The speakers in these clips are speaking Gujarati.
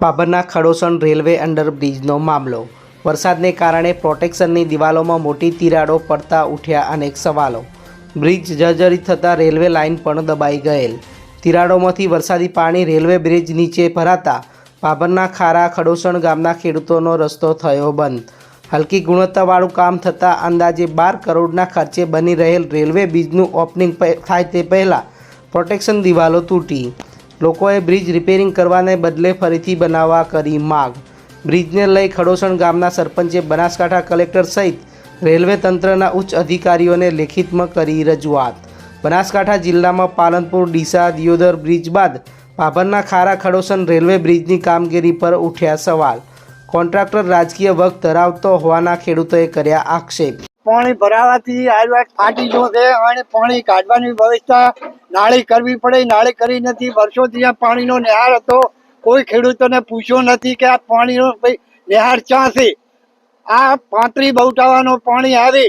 બાબરના ખડોસણ રેલવે અંડરબ્રિજનો મામલો. વરસાદને કારણે પ્રોટેક્શનની દિવાલોમાં મોટી તિરાડો પડતા ઉઠ્યા અનેક સવાલો. બ્રિજ જર્જરિત થતાં રેલવે લાઇન પણ દબાઈ ગયેલ. તિરાડોમાંથી વરસાદી પાણી રેલવે બ્રિજ નીચે ભરાતા બાબરના ખારા ખડોસણ ગામના ખેડૂતોનો રસ્તો થયો બંધ. હલકી ગુણવત્તાવાળું કામ થતાં અંદાજે બાર કરોડના ખર્ચે બની રહેલ રેલવે બ્રિજનું ઓપનિંગ થાય તે પહેલાં પ્રોટેક્શન દિવાલો તૂટી. લોકોએ બ્રિજ રિપેરિંગ કરવાને બદલે ફરીથી બનાવવા કરી માગ. બ્રિજને લઈ ખડોસણ ગામના સરપંચે બનાસકાંઠા કલેક્ટર સહિત રેલવે તંત્રના ઉચ્ચ અધિકારીઓને લેખિતમાં કરી રજૂઆત. બનાસકાંઠા જિલ્લામાં પાલનપુર, ડીસા, દિયોદર બ્રિજ બાદ ભાભરના ખારા ખડોસન રેલવે બ્રિજની કામગીરી પર ઉઠ્યા સવાલ. કોન્ટ્રાક્ટર રાજકીય વર્ગ ધરાવતો હોવાના ખેડૂતોએ કર્યા આક્ષેપ. પાણી ભરાવાથી આયુર્વેદ ફાટી ગયો છે અને પાણી કાઢવાની વ્યવસ્થા નાળી કરવી પડે. નાળી કરી નથી. વર્ષોથી આ પાણીનો નિહાર હતો. કોઈ ખેડૂતોને પૂછ્યો નથી કે આ પાણીનો ભાઈ નિહાર ક્યાં છે? આ પાંત્રી બહુટાવાનું પાણી આવે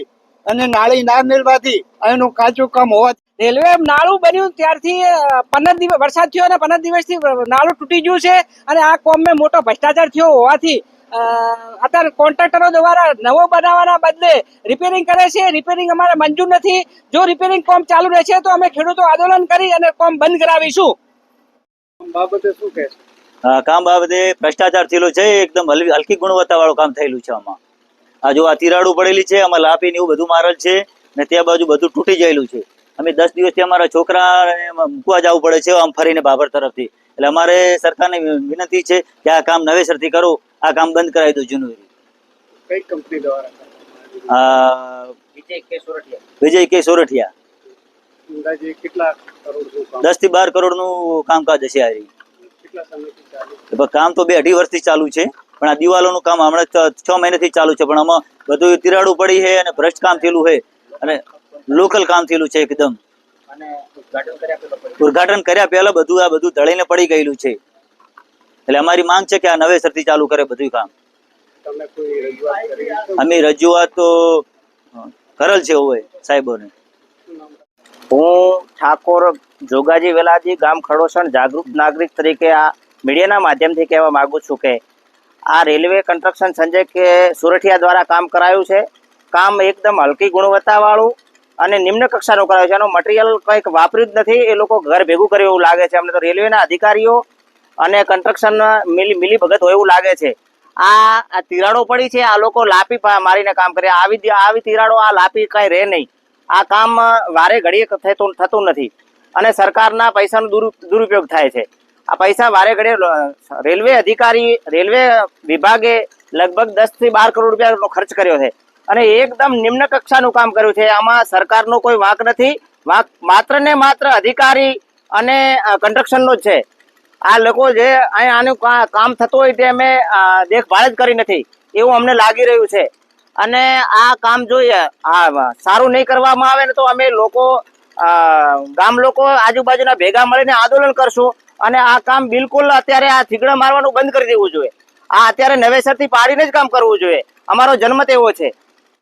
અને નાળી ના મેળવાથી એનું કાચું કામ હોવાથી રેલવે નાળું બન્યું ત્યારથી પંદર દિવસ વરસાદ થયો અને પંદર દિવસથી નાળું તૂટી ગયું છે અને આ કોમમાં મોટો ભ્રષ્ટાચાર થયો હોવાથી અ, અત્યારે કોન્ટ્રાક્ટરો દ્વારા નવો બનાવવાના બદલે રિપેરિંગ કરે છે. રિપેરિંગ અમારે મંજૂર નથી. જો રિપેરિંગ કોમ ચાલુ રહેશે તો અમે ખેડૂતો આંદોલન કરી અને કોમ બંધ કરાવીશું. બાબતે શું કહે કામ બાબતે ભ્રષ્ટાચાર થયેલો છે. એકદમ હલ- હલકી ગુણવત્તા વાળું કામ થયેલું છે આમાં. આ જો આ તિરાડું પડેલી છે આમાં લાપી ને એવું બધું મારેલ છે ને તે બાજુ બધું તૂટી ગયેલું છે. અમે દસ દિવસથી અમારા છોકરાને મૂકવા જવું પડે છે આમ ફરીને બાબર તરફથી. એટલે અમારે સરકારને વિનંતી છે કે આ કામ નવેસરથી કરો આ કામ બંધ કરાવી દો જૂનું. કઈ કંપની દ્વારા વિજય કે સોરઠિયા. દસથી બાર કરોડનું કામકાજ હશે આ રહ્યું. કેટલા સમયથી ચાલુ? લગભગ કામ તો બે અઢી વર્ષથી ચાલુ છે પણ આ દિવાલોનું કામ હમણાં છ- છ મહિનાથી ચાલુ છે પણ આમાં બધું તિરાડું પડી છે અને ભ્રષ્ટ કામ થયેલું છે. અને લોકલ કામ થયેલું છે એકદમ. ઉદઘાટન કર્યા પહેલા બધું આ બધું ધળીને પડી ગયેલું છે. એટલે અમારી માંગ છે કે આ નવેસરથી ચાલુ કરે બધું કામ. તમે કોઈ રજૂઆત કરી? અમે રજૂઆત તો કરેલ છે હોય સાહેબોને. હું ઠાકોર જોગાજી વેલાજી ગામ ખડોસણ જાગૃત નાગરિક તરીકે આ મીડિયાના માધ્યમથી કહેવા માંગુ છું કે આ રેલવે કન્સ્ટ્રક્શન સંજય કે સુરઠિયા દ્વારા કામ કરાયું છે. કામ એકદમ હલકી ગુણવત્તાવાળું અને નિમ્ન કક્ષાનું કરાયો છે. એનું મટીરિયલ કંઈક વાપર્યું જ નથી. એ લોકો ઘર ભેગું કર્યું એવું લાગે છે. અમને તો રેલવેના અધિકારીઓ અને કન્સ્ટ્રક્શન મિલી મિલી ભગત હોય એવું લાગે છે. આ તિરાડો પડી છે. આ લોકો લાપી મારીને કામ કરે. આવી આવી તિરાડો આ લાપી કાંઈ રહે નહીં. આ કામ વારે ઘડીએ થતું થતું નથી. અને સરકારના પૈસાનો દુરુ, દુરુપયોગ થાય છે. આ પૈસા વારે ઘડીએ રેલવે અધિકારી રેલવે વિભાગે લગભગ દસથી બાર કરોડ રૂપિયાનો ખર્ચ કર્યો છે. અને એકદમ નિમ્ન કક્ષાનું કામ કર્યું છે. આમાં સરકારનો કોઈ વાંક નથી. વાંક માત્ર ને માત્ર અધિકારી અને કન્સ્ટ્રક્શનનો જ છે. આ લોકો જે અહીં આનું કામ થતું હોય તે અમે દેખભાળ જ કરી નથી. એવું અમને લાગી રહ્યું છે. અને આ કામ જોઈએ સારું નહીં કરવામાં આવે ને તો અમે લોકો ગામ લોકો આજુબાજુના ભેગા મળીને આંદોલન કરશું અને આ કામ બિલકુલ અત્યારે આ થીગડા મારવાનું બંધ કરી દેવું જોઈએ. આ અત્યારે નવેસરથી પાડીને જ કામ કરવું જોઈએ. અમારો જન્મ તેવો છે.